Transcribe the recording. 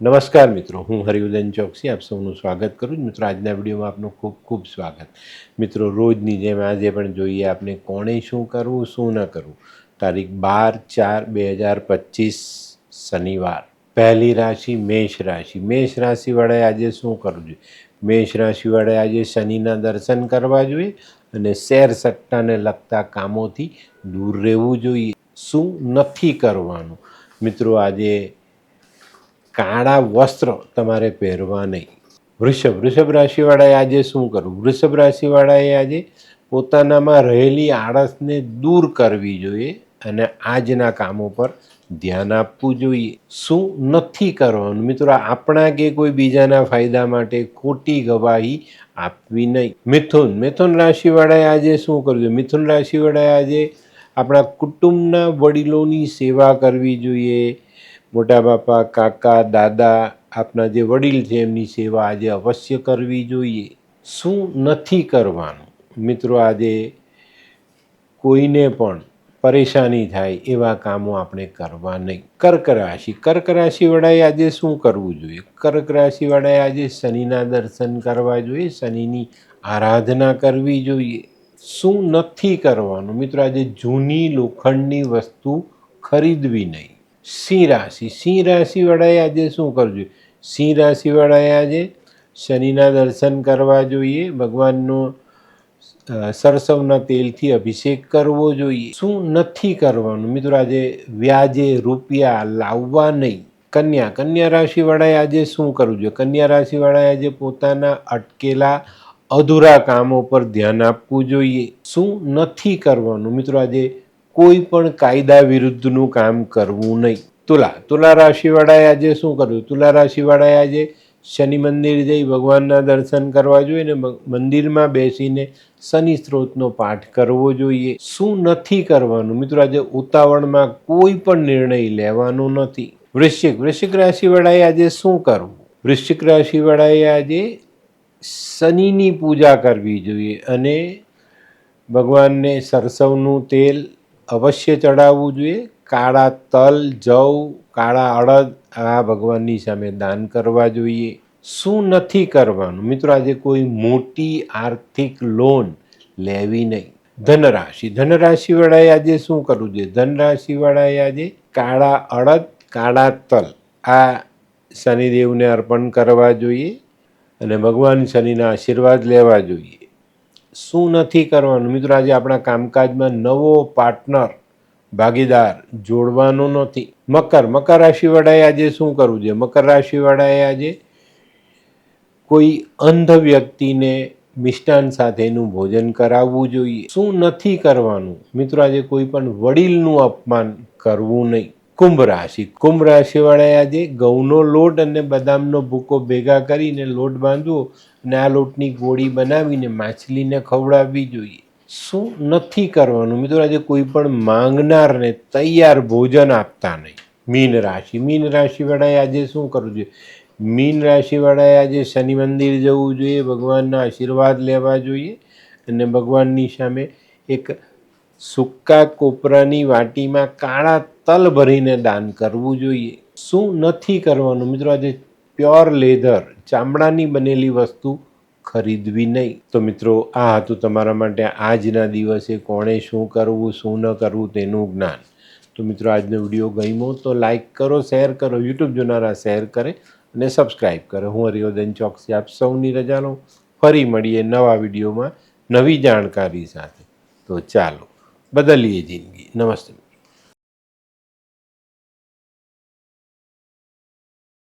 નમસ્કાર મિત્રો, હું હરિવદન ચોકસી, આપ સૌનું સ્વાગત કરું છું. મિત્રો, આજના વિડીયોમાં આપનું ખૂબ ખૂબ સ્વાગત. મિત્રો, રોજની જેમ આજે પણ જોઈએ આપણે કોણે શું કરવું, શું ન કરવું. તારીખ બાર ચાર બે હજાર પચીસ શનિવાર. પહેલી રાશિ મેષ રાશિ. મેષ રાશિવાળાએ આજે શું કરવું જોઈએ? મેષ રાશિવાળાએ આજે શનિના દર્શન કરવા જોઈએ અને શેર સટ્ટાને લગતા કામોથી દૂર રહેવું જોઈએ. શું નથી કરવાનું? મિત્રો, આજે કાળા વસ્ત્ર તમારે પહેરવા નહીં. વૃષભ વૃષભ રાશિવાળાએ આજે શું કરવું? વૃષભ રાશિવાળાએ આજે પોતાનામાં રહેલી આળસને દૂર કરવી જોઈએ અને આજના કામો પર ધ્યાન આપવું જોઈએ. શું નથી કરવાનું? મિત્રો, આપણા કે કોઈ બીજાના ફાયદા માટે ખોટી ગવાહી આપવી નહીં. મિથુન મિથુન રાશિવાળાએ આજે શું કરવું જોઈએ? મિથુન રાશિવાળાએ આજે આપણા કુટુંબના વડીલોની સેવા કરવી જોઈએ. મોટા બાપા કાકા, દાદા આપના જે વડીલ છે, એમની સેવા આજે અવશ્ય કરવી જોઈએ. શું નથી કરવાનું? મિત્રો, આજે કોઈને પણ પરેશાની થાય એવા કામો આપણે કરવા નહીં. કર્ક રાશિ, કર્ક રાશિવાળાએ આજે શું કરવું જોઈએ? કર્ક રાશિવાળાએ આજે શનિના દર્શન કરવા જોઈએ, શનિની આરાધના કરવી જોઈએ. શું નથી કરવાનું? મિત્રો, આજે જૂની લોખંડની વસ્તુ ખરીદવી નહીં. સિંહ રાશિ. સિંહ રાશિવાળાએ આજે શું કરવું જોઈએ? સિંહ રાશિવાળાએ આજે શનિના દર્શન કરવા જોઈએ. ભગવાનનો સરસવના તેલથી અભિષેક કરવો જોઈએ. શું નથી કરવાનું? મિત્રો, આજે વ્યાજે રૂપિયા લાવવા નહીં. કન્યા. કન્યા રાશિવાળાએ આજે શું કરવું જોઈએ? કન્યા રાશિવાળાએ આજે પોતાના અટકેલા અધૂરા કામો પર ધ્યાન આપવું જોઈએ. શું નથી કરવાનું? મિત્રો, આજે કોઈ પણ કાયદા વિરુદ્ધનું કામ કરવું નહીં. તુલા તુલા રાશિવાળાએ આજે શું કરવું તુલા રાશિવાળાએ આજે શનિ મંદિર જઈ ભગવાનના દર્શન કરવા જોઈએ ને મંદિરમાં બેસીને શનિ સ્ત્રોતનો પાઠ કરવો જોઈએ. શું નથી કરવાનું? મિત્રો, આજે ઉતાવળમાં કોઈ પણ નિર્ણય લેવાનો નથી. વૃશ્ચિક વૃશ્ચિક રાશિવાળાએ આજે શું કરવું? વૃશ્ચિક રાશિવાળાએ આજે શનિની પૂજા કરવી જોઈએ અને ભગવાનને સરસવનું તેલ અવશ્ય ચડાવવું જોઈએ. કાળા તલ, જવ, કાળા અડદ, આ ભગવાનની સામે દાન કરવા જોઈએ. શું નથી કરવાનું? મિત્રો, આજે કોઈ મોટી આર્થિક લોન લેવી નહીં. ધનરાશિ. ધનરાશિવાળાએ આજે શું કરવું જોઈએ? ધનરાશિવાળાએ આજે કાળા અડદ, કાળા તલ, આ શનિદેવને અર્પણ કરવા જોઈએ અને ભગવાન શનિના આશીર્વાદ લેવા જોઈએ. શું નથી કરવાનું? મિત્રો, આજે આપણા કામકાજમાં નવો પાર્ટનર ભાગીદાર જોડવાનો નથી. મકર મકર રાશિવાળાએ આજે શું કરવું જોઈએ? મકર રાશિવાળાએ આજે કોઈ અંધ વ્યક્તિને મિષ્ટાન સાથેનું ભોજન કરાવવું જોઈએ. શું નથી કરવાનું? મિત્રો, આજે કોઈ પણ વડીલનું અપમાન કરવું નહીં. કુંભ રાશિ. કુંભ રાશિવાળાએ આજે ઘઉંનો લોટ અને બદામનો ભૂકો ભેગા કરીને લોટ બાંધવો અને આ લોટની ગોળી બનાવીને માછલીને ખવડાવવી જોઈએ. શું નથી કરવાનું? મિત્રો, આજે કોઈ પણ માંગનારને તૈયાર ભોજન આપતા નહીં. મીન રાશિ. મીન રાશિવાળાએ આજે શું કરવું જોઈએ? મીન રાશિવાળાએ આજે શનિ મંદિર જવું જોઈએ, ભગવાનના આશીર્વાદ લેવા જોઈએ અને ભગવાનની સામે એક સૂકા કોપરાની વાટીમાં કાળા તલ ભરીને દાન કરવું જોઈએ. શું નથી કરવાનું? મિત્રો, આજે પ્યોર લેધર, ચામડાની બનેલી વસ્તુ ખરીદવી નહીં. તો મિત્રો, આ હતું તમારા માટે આજના દિવસે કોણે શું કરવું, શું ન કરવું તેનું જ્ઞાન. તો મિત્રો, આજનો વીડિયો ગમ્યો તો લાઇક કરો, શેર કરો, યુટ્યુબ જોનારા શેર કરે અને સબસ્ક્રાઈબ કરે. હું હરિવર્ધન ચોકસી આપ સૌની રજા લઉં. ફરી મળીએ નવા વિડીયોમાં નવી જાણકારી સાથે. તો ચાલો, બદલીએ જિંદગી. નમસ્તે.